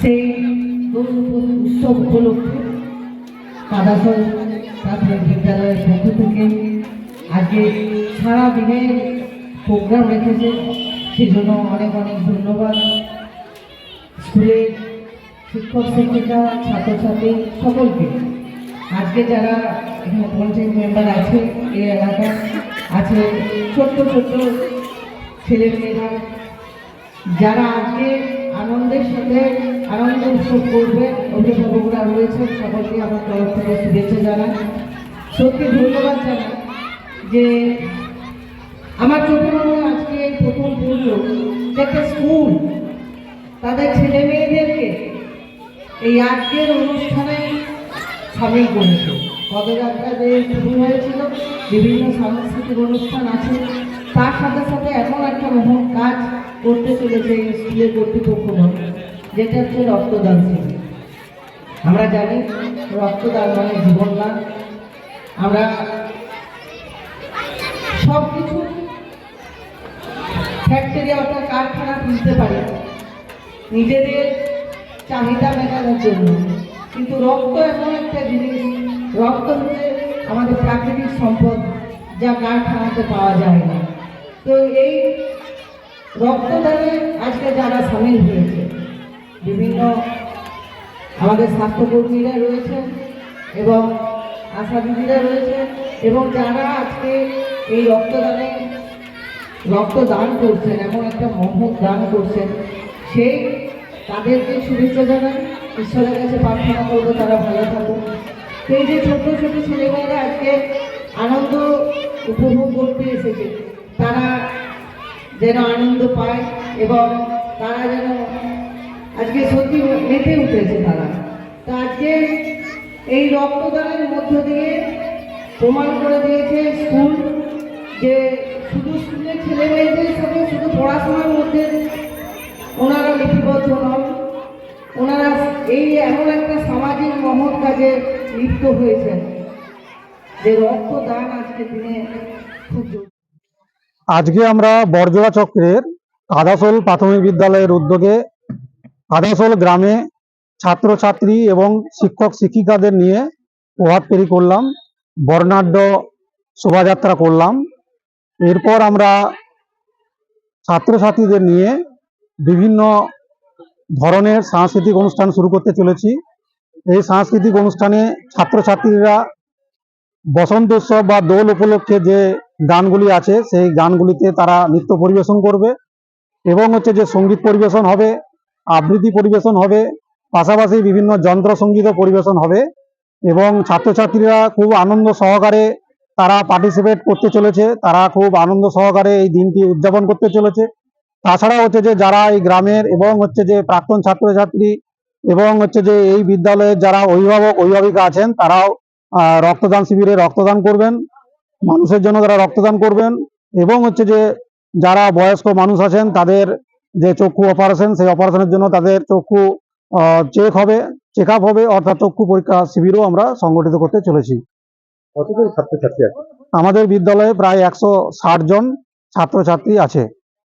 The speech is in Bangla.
সেই উৎসব উপলক্ষে কাদাসল প্রাথমিক বিদ্যালয়ের পক্ষ থেকে আজকে সারা দিনে প্রোগ্রাম রেখেছে। সেজন্য অনেক অনেক ধন্যবাদ। স্কুলের শিক্ষক, শিক্ষিকা, ছাত্রছাত্রী সকলকে। আজকে যারা এখানে পঞ্চায়েত মেম্বার আছে এই এলাকায় আছে ছোট্ট ছোট্ট ছেলেমেয়েরা, যারা আজকে আনন্দের সাথে আনন্দ উৎসব করবে, অভিভাবকরা রয়েছে সকলকে আমার তরফ থেকে শুভেচ্ছা জানাই। সত্যি ধন্যবাদ জানাই যে আমার চোখে মনে আজকে এই প্রথম পড়ল যে একটা স্কুল, তাদের ছেলে মেয়েদেরকে এই আজকের অনুষ্ঠানে সামিল করেছে। পদযাত্রা যে শুরু হয়েছিল, বিভিন্ন সাংস্কৃতিক অনুষ্ঠান আছে, তার সাথে সাথে এমন একটা মহৎ কাজ করতে চলেছে স্কুলের কর্তৃপক্ষ যেটা হচ্ছে রক্তদান শিবির। আমরা জানি রক্তদান মানে জীবনদান আমরা সব কিছু ফ্যাক্টরি অর্থাৎ কারখানা খুলতে পারি। নিজেদের চাহিদা মেটানোর জন্য। কিন্তু রক্ত এমন একটা জিনিস, রক্ত হচ্ছে আমাদের প্রাকৃতিক সম্পদ যা কারখানাতে পাওয়া যায় না। তো এই রক্তদানে আজকে যারা সামিল হয়েছে বিভিন্ন আমাদের স্বাস্থ্যকর্মীরা রয়েছেন এবং আশা দিদিরা রয়েছেন এবং যারা আজকে এই রক্তদানে রক্তদান করছেন, এমন একটা মহৎ দান করছেন, সেই তাদেরকে শুভেচ্ছা জানাই। ঈশ্বরের কাছে প্রার্থনা করব তারা ভালো থাকুক। এই যে ছোট ছোট ছেলেমেয়েরা আজকে আনন্দ উপভোগ করতে এসেছে, তারা যেন আনন্দ পায় এবং তারা যেন আজকে সত্যি মেতে উঠেছে তারা। তো আজকে এই রক্তদানের মধ্য দিয়ে প্রমাণ করে দিয়েছে স্কুল যে শুধু স্কুলের ছেলে মেয়েদের সাথে, শুধু পড়াশোনার মধ্যে ওনারা লিপিবদ্ধ নন, ওনারা এই এমন একটা সামাজিক মহৎ কাজে লিপ্ত হয়েছেন যে রক্তদান আজকে দিনে খুব আজকে আমরা বরজোড়া চক্রের কাদাসোল প্রাথমিক বিদ্যালয়ের উদ্যোগে কাদাসোল গ্রামে ছাত্রছাত্রী এবং শিক্ষক শিক্ষিকাদের নিয়ে প্রভাত ফেরি করলাম, বর্ণাঢ্য শোভাযাত্রা করলাম। এরপর আমরা ছাত্রছাত্রীদের নিয়ে বিভিন্ন ধরনের সাংস্কৃতিক অনুষ্ঠান শুরু করতে চলেছি। এই সাংস্কৃতিক অনুষ্ঠানে ছাত্রছাত্রীরা বসন্ত উৎসব বা দোল উপলক্ষে যে গানগুলি আছে, সেই গানগুলিতে তারা নৃত্য পরিবেশন করবে এবং হচ্ছে যে সংগীত পরিবেশন হবে আবৃত্তি পরিবেশন হবে, পাশাপাশি বিভিন্ন যন্ত্র সঙ্গীতও পরিবেশন হবে এবং ছাত্রছাত্রীরা খুব আনন্দ সহকারে তারা পার্টিসিপেট করতে চলেছে, তারা খুব আনন্দ সহকারে এই দিনটি উদযাপন করতে চলেছে। তাছাড়া হচ্ছে যে যারা এই গ্রামের এবং হচ্ছে যে প্রাক্তন ছাত্রছাত্রী এবং হচ্ছে যে এই বিদ্যালয়ের যারা অভিভাবক, অভিভাবিকা আছেন, তারাও রক্তদান শিবিরে রক্তদান করবেন, মানুষের জন্য তারা রক্তদান করবেন এবং হচ্ছে যে যারা বয়স্ক মানুষ আছেন, তাদের যে চক্ষু অপারেশন সেই অপারেশনের জন্য তাদের চক্ষু চেক হবে চেক আপ হবে অর্থাৎ চক্ষু পরীক্ষা শিবিরও আমরা সংগঠিত করতে চলেছি। আমাদের বিদ্যালয়ে প্রায় একশো ষাট জন ছাত্রছাত্রী আছে।